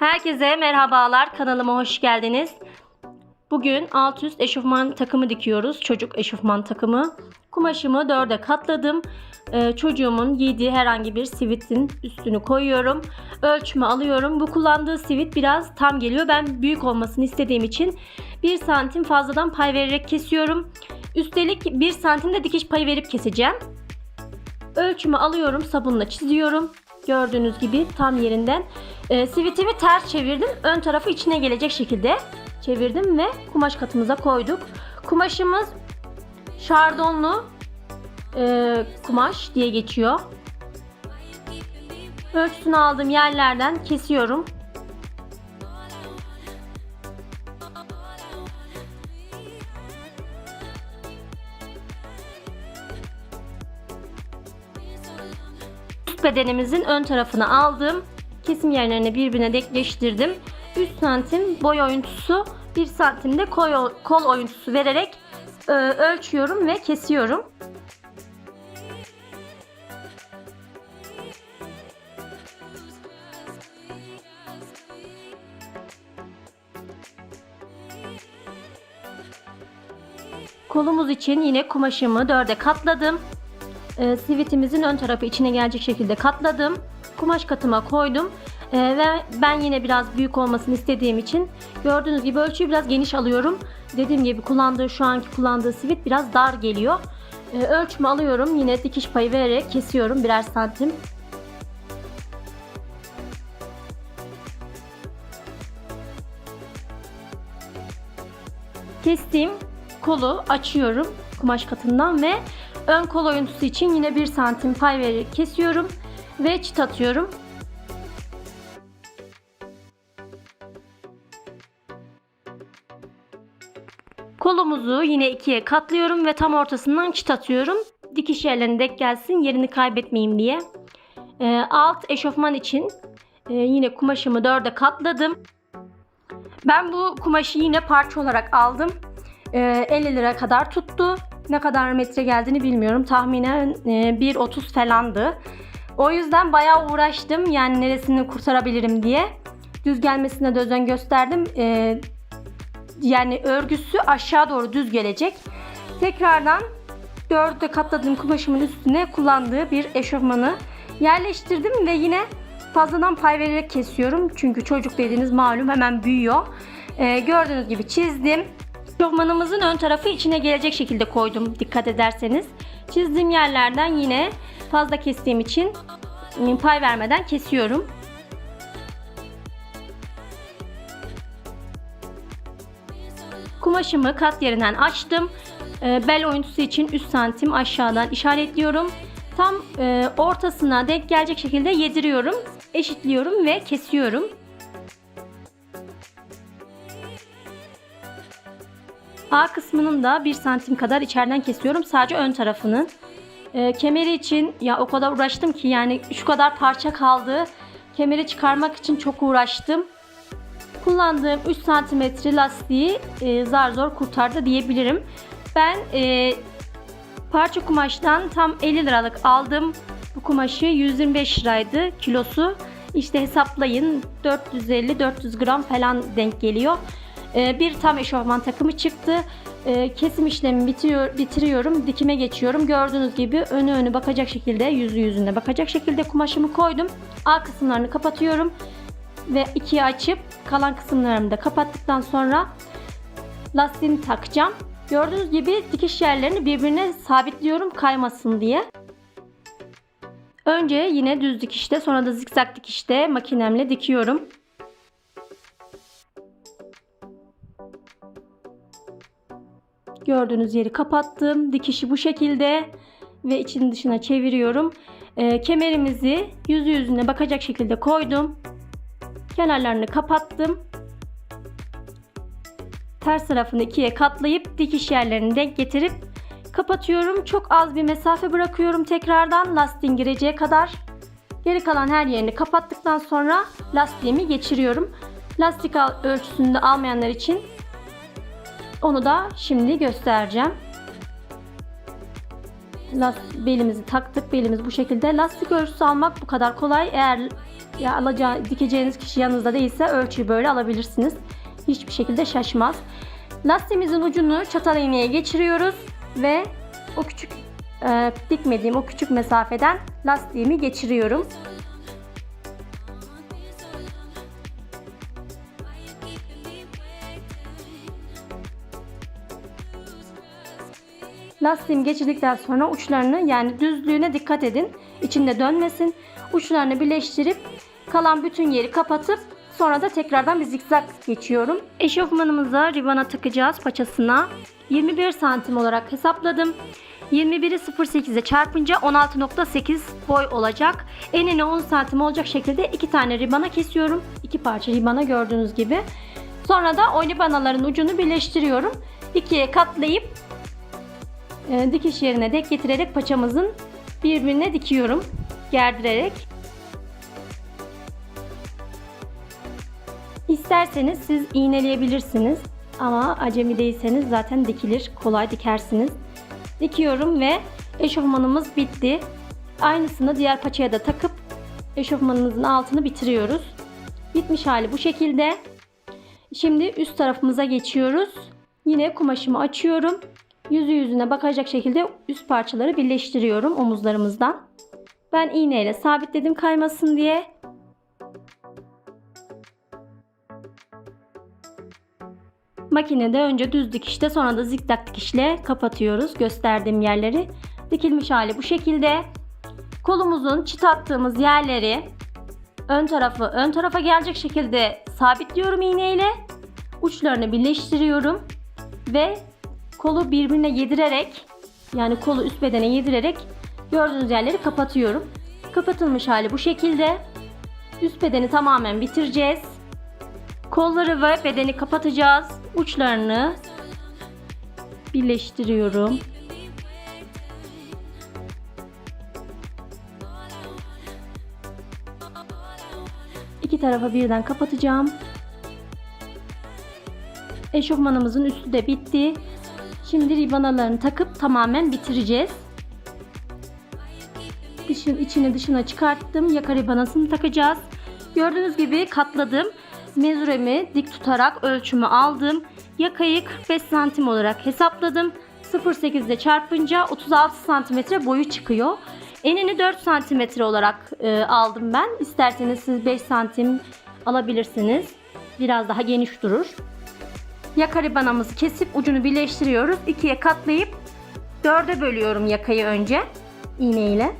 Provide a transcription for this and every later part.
Herkese merhabalar. Kanalıma hoş geldiniz. Bugün alt üst eşofman takımı dikiyoruz. Çocuk eşofman takımı. Kumaşımı dörde katladım. Ee, çocuğumun giydiği herhangi bir sivitin üstünü koyuyorum. Ölçümü alıyorum. Bu kullandığı sivit biraz tam geliyor. Ben büyük olmasını istediğim için 1 santim fazladan pay vererek kesiyorum. Üstelik 1 santim de dikiş payı verip keseceğim. Ölçümü alıyorum. Sabunla çiziyorum. Gördüğünüz gibi tam yerinden. E, sivitimi ters çevirdim. Ön tarafı içine gelecek şekilde çevirdim ve kumaş katımıza koyduk. Kumaşımız şardonlu e, kumaş diye geçiyor. Ölçüsünü aldığım yerlerden kesiyorum. Bedenimizin ön tarafını aldım. Kesim yerlerini birbirine denkleştirdim. 3 santim boy oyuntusu, 1 santim de kol, oyuntusu vererek e, ölçüyorum ve kesiyorum. Kolumuz için yine kumaşımı dörde katladım. E, sivitimizin ön tarafı içine gelecek şekilde katladım. Kumaş katıma koydum. E, ve ben yine biraz büyük olmasını istediğim için gördüğünüz gibi ölçüyü biraz geniş alıyorum. Dediğim gibi kullandığı şu anki kullandığı sivit biraz dar geliyor. E, ölçümü alıyorum. Yine dikiş payı vererek kesiyorum birer santim. Kestiğim kolu açıyorum kumaş katından ve ön kol oyuntusu için yine 1 santim pay vererek kesiyorum ve çıt atıyorum. Kolumuzu yine ikiye katlıyorum ve tam ortasından çıt atıyorum. Dikiş yerlerine denk gelsin yerini kaybetmeyeyim diye. Ee, alt eşofman için e, yine kumaşımı dörde katladım. Ben bu kumaşı yine parça olarak aldım. Ee, 50 lira kadar tuttu. Ne kadar metre geldiğini bilmiyorum. Tahminen e, 1.30 falandı. O yüzden bayağı uğraştım. Yani neresini kurtarabilirim diye. Düz gelmesine de özen gösterdim. Ee, yani örgüsü aşağı doğru düz gelecek. Tekrardan dörde katladığım kumaşımın üstüne kullandığı bir eşofmanı yerleştirdim ve yine fazladan pay vererek kesiyorum. Çünkü çocuk dediğiniz malum hemen büyüyor. Ee, gördüğünüz gibi çizdim. Eşofmanımızın ön tarafı içine gelecek şekilde koydum dikkat ederseniz. Çizdiğim yerlerden yine fazla kestiğim için ıı, pay vermeden kesiyorum. Kumaşımı kat yerinden açtım. Bel oyuntusu için 3 santim aşağıdan işaretliyorum. Tam e, ortasına denk gelecek şekilde yediriyorum, eşitliyorum ve kesiyorum. A kısmının da 1 santim kadar içeriden kesiyorum. Sadece ön tarafının. E, kemeri için ya o kadar uğraştım ki yani şu kadar parça kaldı. Kemeri çıkarmak için çok uğraştım. Kullandığım 3 santimetre lastiği e, zar zor kurtardı diyebilirim. Ben e, parça kumaştan tam 50 liralık aldım. Bu kumaşı 125 liraydı kilosu. İşte hesaplayın 450-400 gram falan denk geliyor. Ee, bir tam eşofman takımı çıktı. Ee, kesim işlemi bitiriyor, bitiriyorum. Dikime geçiyorum. Gördüğünüz gibi önü önü bakacak şekilde yüzü yüzüne bakacak şekilde kumaşımı koydum. A kısımlarını kapatıyorum. Ve ikiye açıp kalan kısımlarımı da kapattıktan sonra lastiğini takacağım. Gördüğünüz gibi dikiş yerlerini birbirine sabitliyorum kaymasın diye. Önce yine düz dikişte sonra da zikzak dikişte makinemle dikiyorum. Gördüğünüz yeri kapattım. Dikişi bu şekilde ve için dışına çeviriyorum. Ee, kemerimizi yüzü yüzüne bakacak şekilde koydum. Kenarlarını kapattım. Ters tarafını ikiye katlayıp dikiş yerlerini denk getirip kapatıyorum. Çok az bir mesafe bırakıyorum tekrardan lastiğin gireceği kadar. Geri kalan her yerini kapattıktan sonra lastiğimi geçiriyorum. Lastik ölçüsünde almayanlar için onu da şimdi göstereceğim. Belimizi taktık. Belimiz bu şekilde. Lastik ölçüsü almak bu kadar kolay. Eğer ya alacağı, dikeceğiniz kişi yanınızda değilse ölçüyü böyle alabilirsiniz. Hiçbir şekilde şaşmaz. Lastiğimizin ucunu çatal iğneye geçiriyoruz ve o küçük e, dikmediğim o küçük mesafeden lastiğimi geçiriyorum. Lastiğimi geçirdikten sonra uçlarını yani düzlüğüne dikkat edin. İçinde dönmesin. Uçlarını birleştirip kalan bütün yeri kapatıp sonra da tekrardan bir zikzak geçiyorum. Eşofmanımıza ribana takacağız paçasına. 21 santim olarak hesapladım. 21'i 0.8'e çarpınca 16.8 boy olacak. Enine 10 santim olacak şekilde iki tane ribana kesiyorum. İki parça ribana gördüğünüz gibi. Sonra da o ribanaların ucunu birleştiriyorum. İkiye katlayıp e, dikiş yerine dek getirerek paçamızın birbirine dikiyorum. Gerdirerek. İsterseniz siz iğneleyebilirsiniz. Ama acemi değilseniz zaten dikilir. Kolay dikersiniz. Dikiyorum ve eşofmanımız bitti. Aynısını diğer paçaya da takıp eşofmanımızın altını bitiriyoruz. Bitmiş hali bu şekilde. Şimdi üst tarafımıza geçiyoruz. Yine kumaşımı açıyorum. Yüzü yüzüne bakacak şekilde üst parçaları birleştiriyorum omuzlarımızdan. Ben iğneyle sabitledim kaymasın diye. Makinede önce düz dikişte sonra da zikzak dikişle kapatıyoruz gösterdiğim yerleri. Dikilmiş hali bu şekilde. Kolumuzun çıt attığımız yerleri ön tarafı ön tarafa gelecek şekilde sabitliyorum iğneyle. Uçlarını birleştiriyorum ve kolu birbirine yedirerek yani kolu üst bedene yedirerek gördüğünüz yerleri kapatıyorum. Kapatılmış hali bu şekilde. Üst bedeni tamamen bitireceğiz. Kolları ve bedeni kapatacağız. Uçlarını birleştiriyorum. İki tarafa birden kapatacağım. Eşofmanımızın üstü de bitti. Şimdi ribanalarını takıp tamamen bitireceğiz. Dışın, içini dışına çıkarttım. Yaka ribanasını takacağız. Gördüğünüz gibi katladım. Mezuremi dik tutarak ölçümü aldım. Yakayı 45 santim olarak hesapladım. 0.8 ile çarpınca 36 santimetre boyu çıkıyor. Enini 4 santimetre olarak e, aldım ben. İsterseniz siz 5 santim alabilirsiniz. Biraz daha geniş durur. Yaka ribanamızı kesip ucunu birleştiriyoruz. İkiye katlayıp dörde bölüyorum yakayı önce iğne ile.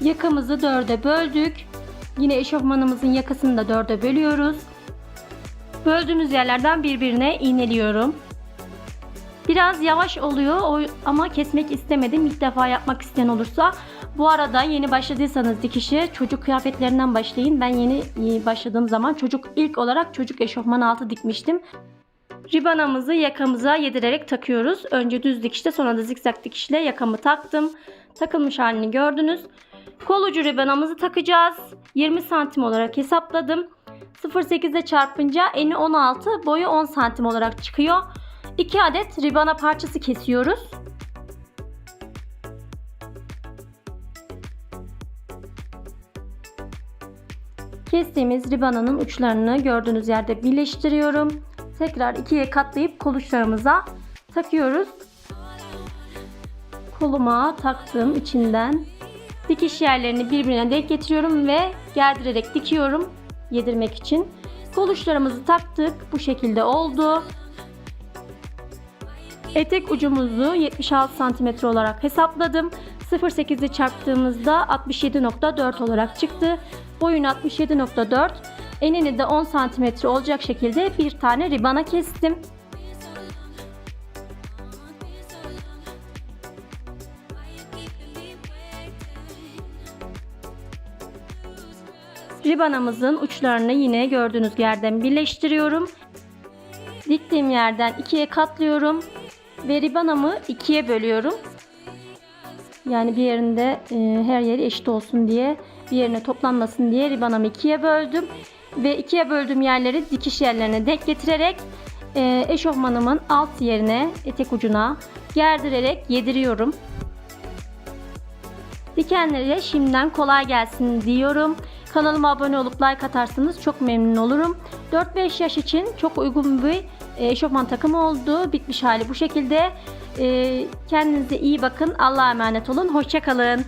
Yakamızı dörde böldük. Yine eşofmanımızın yakasını da dörde bölüyoruz. Böldüğümüz yerlerden birbirine iğneliyorum. Biraz yavaş oluyor ama kesmek istemedim. İlk defa yapmak isteyen olursa. Bu arada yeni başladıysanız dikişi çocuk kıyafetlerinden başlayın. Ben yeni başladığım zaman çocuk ilk olarak çocuk eşofman altı dikmiştim. Ribanamızı yakamıza yedirerek takıyoruz. Önce düz dikişte sonra da zikzak dikişle yakamı taktım. Takılmış halini gördünüz. Kol ucu ribanamızı takacağız. 20 santim olarak hesapladım. 0.8'e çarpınca eni 16, boyu 10 santim olarak çıkıyor. 2 adet ribana parçası kesiyoruz. Kestiğimiz ribananın uçlarını gördüğünüz yerde birleştiriyorum. Tekrar ikiye katlayıp kol uçlarımıza takıyoruz. Koluma taktığım içinden dikiş yerlerini birbirine denk getiriyorum ve gerdirerek dikiyorum yedirmek için. Kol uçlarımızı taktık. Bu şekilde oldu. Etek ucumuzu 76 cm olarak hesapladım. 0.8 ile çarptığımızda 67.4 olarak çıktı. Boyunu 67.4. Enini de 10 cm olacak şekilde bir tane ribana kestim. Ribanamızın uçlarını yine gördüğünüz yerden birleştiriyorum. Diktiğim yerden ikiye katlıyorum ve ribanamı ikiye bölüyorum. Yani bir yerinde e, her yeri eşit olsun diye bir yerine toplanmasın diye ribanamı ikiye böldüm. Ve ikiye böldüğüm yerleri dikiş yerlerine denk getirerek e, eşofmanımın alt yerine etek ucuna gerdirerek yediriyorum. Dikenlere şimdiden kolay gelsin diyorum. Kanalıma abone olup like atarsanız çok memnun olurum. 4-5 yaş için çok uygun bir eşofman takımı oldu. Bitmiş hali bu şekilde. E, Kendinize iyi bakın. Allah'a emanet olun. Hoşçakalın.